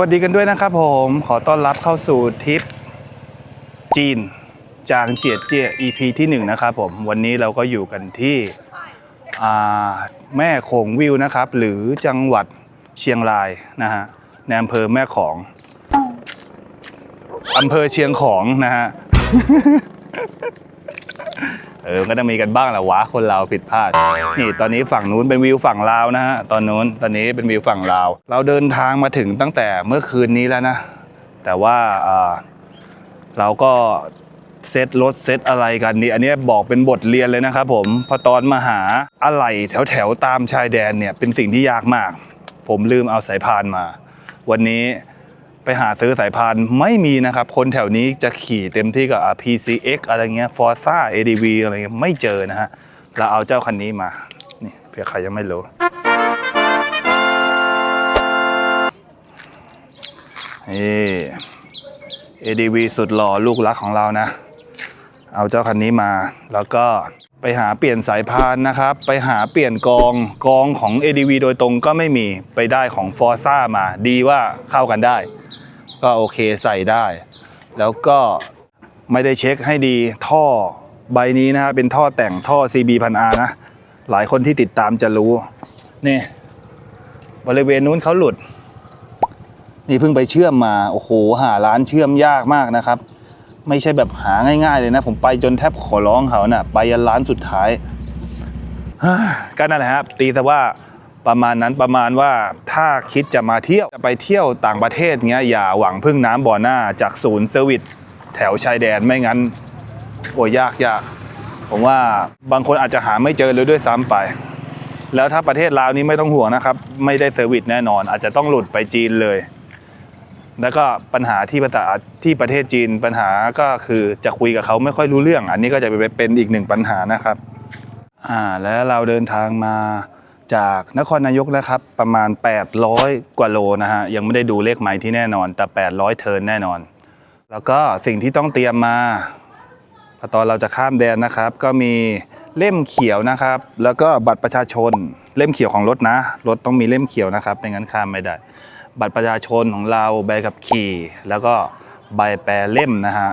วัสดีกันด้วยนะครับผมขอต้อนรับเข้าสู่ทริปจีน จางเจียเจีย EP ที่ 1 นะครับผมวันนี้เราก็อยู่กันที่แม่โขงวิวนะครับ หรือจังหวัดเชียงรายนะฮะในอำเภอแม่ของอำเภอเชียงของนะฮะ เออก็ต้องมีกันบ้างแหละวะคนเราผิดพลาด นี่ตอนนี้ฝั่งนู้นเป็นวิวฝั่งลาวนะฮะตอนนู้นตอนนี้เป็นวิวฝั่งลาว เราเดินทางมาถึงตั้งแต่เมื่อคืนนี้แล้วนะ แต่ว่าเราก็เซตรถเซตอะไรกันนี่อันนี้บอกเป็นบทเรียนเลยนะครับผมพอตอนมาหาอะไรแถวแถวๆตามชายแดนเนี่ยเป็นสิ่งที่ยากมาก ผมลืมเอาสายพานมา วันนี้ ไปหาซื้อสายพานไม่มีนะครับ คนแถวนี้จะขี่เต็มที่กับ PCX อะไรเงี้ย Forza ADV อะไรเงี้ยไม่เจอนะฮะ เราเอาเจ้าคันนี้มา นี่เผื่อใครยังไม่รู้ นี่ ADV สุดหล่อลูกรักของเรานะ เอาเจ้าคันนี้มา แล้วก็ไปหาเปลี่ยนสายพานนะครับ ไปหาเปลี่ยนกองกองของ ADV โดยตรงก็ไม่มีไปได้ของ Forza มา ดีว่าเข้ากันได้ ก็โอเคใส่ได้ แล้วก็ไม่ได้เช็คให้ดีท่อใบนี้นะฮะเป็นท่อแต่งท่อ CB พันอานะ หลายคนที่ติดตามจะรู้ นี่ บริเวณนู้นเขาหลุด นี่เพิ่งไปเชื่อมมา โอ้โห หาร้านเชื่อมยากมากนะครับ ไม่ใช่แบบหาง่ายๆเลยนะ ผมไปจนแทบขอร้องเขานะ่ะ ไปยันร้านสุดท้ายก็นั่นแหละครับ ตีซะว่า ประมาณนั้นประมาณว่าถ้าคิดจะมาเที่ยวจะไปเที่ยวต่างประเทศเงี้ยอย่าหวังพึ่งน้ำบ่อหน้าจากศูนย์เซอร์วิสแถวชายแดนไม่งั้นโอ้ยยากยากผมว่าบางคนอาจจะหาไม่เจอเลยด้วยซ้ำไป แล้วถ้าประเทศลาวนี้ไม่ต้องห่วงนะครับ ไม่ได้เซอร์วิสแน่นอน อาจจะต้องหลุดไปจีนเลย แล้วก็ปัญหาที่ภาษาที่ประเทศจีนปัญหาก็คือจะคุยกับเขาไม่ค่อยรู้เรื่อง อันนี้ก็จะเป็นอีกหนึ่งปัญหานะครับ อ่าแล้วเราเดินทางมา จากนครนายกนะครับประมาณ 800 กว่าโลนะฮะยังไม่ได้ดูเลขไม้ที่แน่นอน แต่ 800 เทิร์นแน่นอน แล้วก็สิ่งที่ต้องเตรียมมาพอตอนเราจะข้ามแดนนะครับ ก็มีเล่มเขียวนะครับ แล้วก็บัตรประชาชนเล่มเขียวของรถนะ รถต้องมีเล่มเขียวนะครับไม่งั้นข้ามไม่ได้ บัตรประชาชนของเราใบขับขี่ แล้วก็ใบแปรเล่มนะฮะ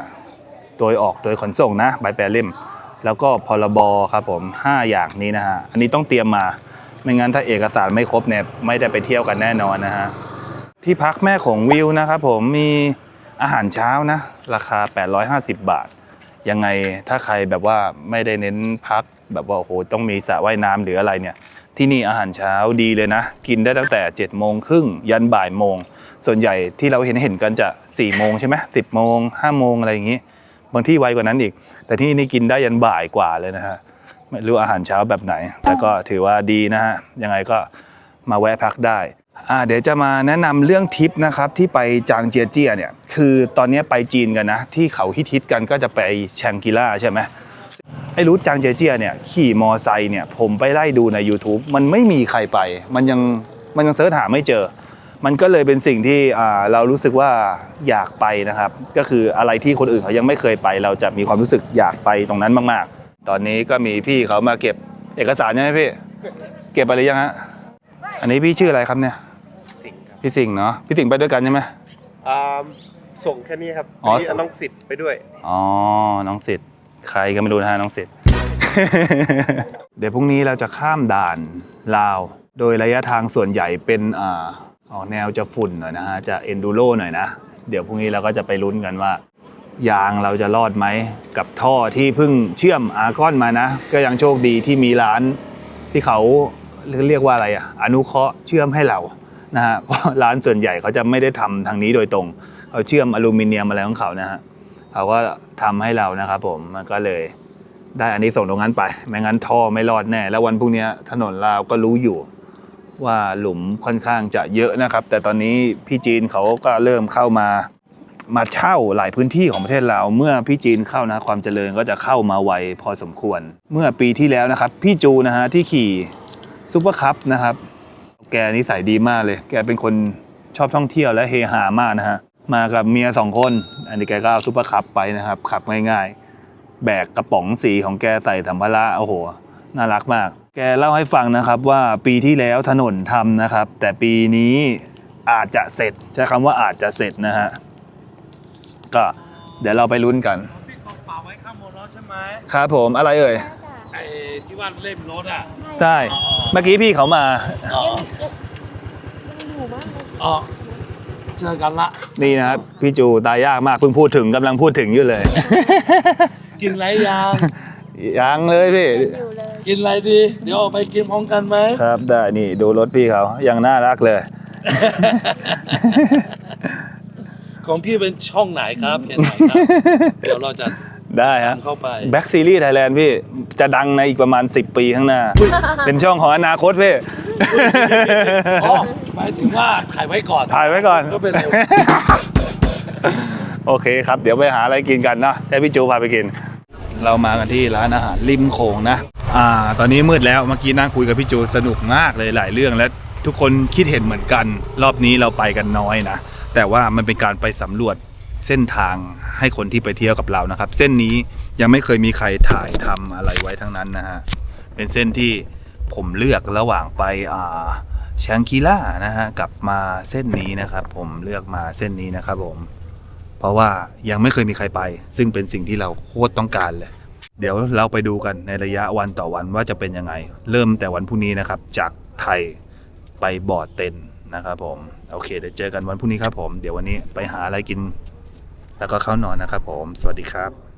โดยออกโดยขนส่งนะ ใบแปรเล่ม แล้วก็พรบครับผม 5 อย่างนี้นะฮะอันนี้ต้องเตรียมมา ไม่งั้นถ้าเอกสารไม่ครบเนี่ยไม่ได้ไปเที่ยวกันแน่นอนนะฮะที่พักแม่ของวิวนะครับผมมีอาหารเช้านะ ราคา 850 บาท ยังไงถ้าใครแบบว่าไม่ได้เน้นพักแบบว่าโอ้โหต้องมีสระว่ายน้ำหรืออะไรเนี่ย ที่นี่อาหารเช้าดีเลยนะ กินได้ตั้งแต่7จ็ดโมงครึ่งยันบ่ายโมง ส่วนใหญ่ที่เราเห็นเห็นกันจะ4ี่โมงใช่ไหมสิบโมงห้าโมงอะไรอย่างนี้ บางที่ไวกว่านั้นอีก แต่ที่นี่กินได้ยันบ่ายกว่าเลยนะฮะ ไม่รู้อาหารเช้าแบบไหน แต่ก็ถือว่าดีนะฮะ ยังไงก็มาแวะพักได้อ่าเดี๋ยวจะมาแนะนำเรื่องทริปนะครับที่ไปจางเจียเจียเนี่ยคือตอนนี้ไปจีนกันนะ ที่เขาฮิตๆกันก็จะไปแชงกิล่าใช่ไหมไอ้รูทจางเจียเจียเนี่ยขี่มอไซค์เนี่ยผมไปไล่ดูใน YouTube มันไม่มีใครไป มันยังมันยังเสิร์ชหาไม่เจอ มันก็เลยเป็นสิ่งที่อ่าเรารู้สึกว่าอยากไปนะครับ ก็คืออะไรที่คนอื่นเขายังไม่เคยไป เราจะมีความรู้สึกอยากไปตรงนั้นมากๆ ตอนนี้ก็มีพี่เขามาเก็บเอกสารใช่ไหมพี่ เก็บไปหรือยังฮะ อันนี้พี่ชื่ออะไรครับเนี่ย สิ่งครับพี่สิงห์เนาะ พี่สิงห์ไปด้วยกันใช่ไหม อ่าส่งแค่นี้ครับอ๋ออันนี้เอาน้องสิทธิ์ไปด้วย อ๋อ น้องสิทธิ์ใครก็ไม่รู้นะฮะน้องสิทธิ์ เดี๋ยวพรุ่งนี้เราจะข้ามด่านลาว โดยระยะทางส่วนใหญ่เป็นอ่าออกแนวจะฝุ่นหน่อยนะฮะ จะเอนดูโรหน่อยนะ เดี๋ยวพรุ่งนี้เราก็จะไปลุ้นกันว่า ยางเราจะรอดไหม กับท่อที่เพิ่งเชื่อมอาร์กอนมานะ ก็ยังโชคดีที่มีร้านที่เขาเรียกว่าอะไรอะอนุเคราะห์เชื่อมให้เรานะฮะเพราะร้านส่วนใหญ่เขาจะไม่ได้ทำทางนี้โดยตรงเขาเชื่อมอลูมิเนียมอะไรของเขานะฮะเขาก็ทำให้เรานะครับผมมันก็เลยได้อันนี้ส่งตรงนั้นไป ไม่งั้นท่อไม่รอดแน่ แล้ววันพรุ่งนี้ถนนลาวก็รู้อยู่ว่าหลุมค่อนข้างจะเยอะนะครับ แต่ตอนนี้พี่จีนเขาก็เริ่มเข้ามา มาเช่าหลายพื้นที่ของประเทศลาเมื่อพี่จีนเข้านะความเจริญก็จะเข้ามาไวพอสมควร เมื่อปีที่แล้วนะครับ พี่จูนะฮะที่ขี่ซูเปอร์คัพนะครับ แกนิสัยดีมากเลย แกเป็นคนชอบท่องเที่ยวและเฮฮามากนะฮะมากับเมียสองคน อันนี้แกก็เอาซุปเปอร์คัพไปนะครับ ขับง่ายๆ แบกกระป๋องสีของแกใส่สัมภาระโอ้โห น่ารักมาก แกเล่าให้ฟังนะครับว่าปีที่แล้วถนนทำนะครับ แต่ปีนี้อาจจะเสร็จใช้คำว่าอาจจะเสร็จนะฮะ ก็เดี๋ยวเราไปลุ้นกันพี่กองเปล่าไว้ข้างบนแล้วใช่ไหมครับผมอะไรเอ่ย ไอ้ที่ว่าเล่มรถอะ ใช่ เมื่อกี้พี่เขามา อ๋อยังอยู่บ้างเลยอ๋อ เจอกันละ นี่นะครับ พี่จูตายยากมากเพิ่งพูดถึงกำลังพูดถึงอยู่เลย กินอะไรยัง ยังเลยพี่ ยังอยู่เลย กินอะไรดี เดี๋ยวออกไปกินพร้อมกันไหม ครับได้นี่ดูรถพี่เขายังน่ารักเลย ของพี่เป็นช่องไหนครับเพจไหนครับ เดี๋ยวเราจะได้ฮะตามเข้าไป แบ็กซีรีส์ไทยแลนด์พี่ จะดังในอีกประมาณ 10 ปีข้างหน้า เป็นช่องของอนาคตพี่ อ๋อหมายถึงว่าถ่ายไว้ก่อนถ่ายไว้ก่อน ก็เป็น โอเคครับ เดี๋ยวไปหาอะไรกินกันเนาะให้พี่จูพาไปกิน เรามากันที่ร้านอาหารริมโขงนะ อ่า ตอนนี้มืดแล้วเมื่อกี้นั่งคุยกับพี่จูสนุกมากเลยหลายเรื่องและทุกคนคิดเห็นเหมือนกัน รอบนี้เราไปกันน้อยนะ แต่ว่ามันเป็นการไปสำรวจเส้นทางให้คนที่ไปเที่ยวกับเรานะครับ เส้นนี้ยังไม่เคยมีใครถ่ายทำอะไรไว้ทั้งนั้นนะฮะ เป็นเส้นที่ผมเลือกระหว่างไปอ่าแชงกีล่านะฮะกลับมาเส้นนี้นะครับ ผมเลือกมาเส้นนี้นะครับผม เพราะว่ายังไม่เคยมีใครไป ซึ่งเป็นสิ่งที่เราโคตรต้องการเลย เดี๋ยวเราไปดูกันในระยะวันต่อวันว่าจะเป็นยังไง เริ่มแต่วันพรุ่งนี้นะครับ จากไทยไปบอร์ดเต็น นะครับผมโอเคเดี๋ยวเจอกันวันพรุ่งนี้ครับผมเดี๋ยววันนี้ไปหาอะไรกิน แล้วก็เข้านอนนะครับผม สวัสดีครับ